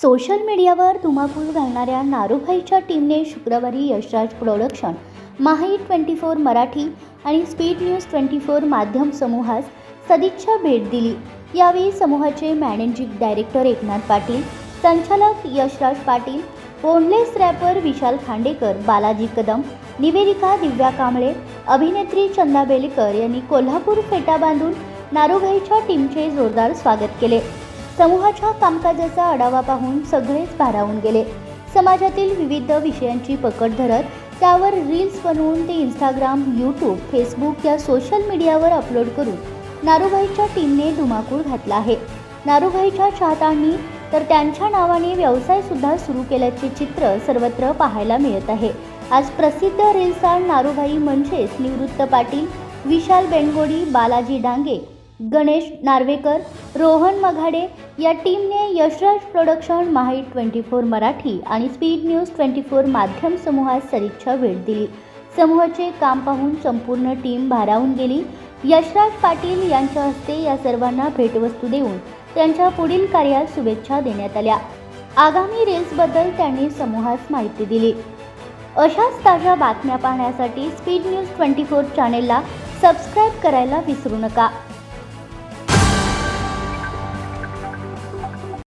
Social मीडियावर धुमाकूळ घालणाऱ्या नारूभाईच्या टीमने शुक्रवारी Yashraj production Mahi twenty four Marathi आणि स्पीड न्यूज ट्वेंटी फोर माध्यम समूहास सदिच्छा भेट दिली. यावेळी समूहाचे मॅनेजिंग डायरेक्टर एकनाथ पाटील संचालक यशराज पाटील बोनलेस रॅपर विशाल खांडेकर बालाजी कदम निवेदिका दिव्या कांबळे अभिनेत्री चंदा बेलकर यांनी कोल्हापूर फेटा बांधून नारूभाईच्या टीमचे जोरदार स्वागत केले. समूहाच्या कामकाजाचा आढावा पाहून सगळेच भारावून गेले. समाजातील विविध विषयांची पकड धरत त्यावर रील्स बनवून ते इंस्टाग्राम यूट्यूब फेसबुक या सोशल मीडियावर अपलोड करून नारूभाईच्या टीमने धुमाकूळ घातला आहे. नारूभाईच्या चाहत्यांनी तर त्यांच्या नावाने व्यवसाय सुद्धा सुरू केल्याचे चित्र सर्वत्र पाहायला मिळत आहे. आज प्रसिद्ध रील्सार नारूभाई म्हणजेच निवृत्त पाटील विशाल बेंगोडी बालाजी डांगे गणेश नार्वेकर रोहन मघाडे या टीमने Yashraj production Mahi twenty four Marathi आणि स्पीड न्यूज ट्वेंटी फोर माध्यम समूहास सदिच्छा भेट दिली. समूहाचे काम पाहून संपूर्ण टीम भारावून गेली. यशराज पाटील यांच्या हस्ते या सर्वांना भेटवस्तू देऊन त्यांच्या पुढील कार्यात शुभेच्छा देण्यात आल्या. आगामी रेल्सबद्दल त्यांनी समूहास माहिती दिली. अशाच ताज्या बातम्या पाहण्यासाठी स्पीड न्यूज ट्वेंटी फोर चॅनेलला सबस्क्राईब करायला विसरू नका.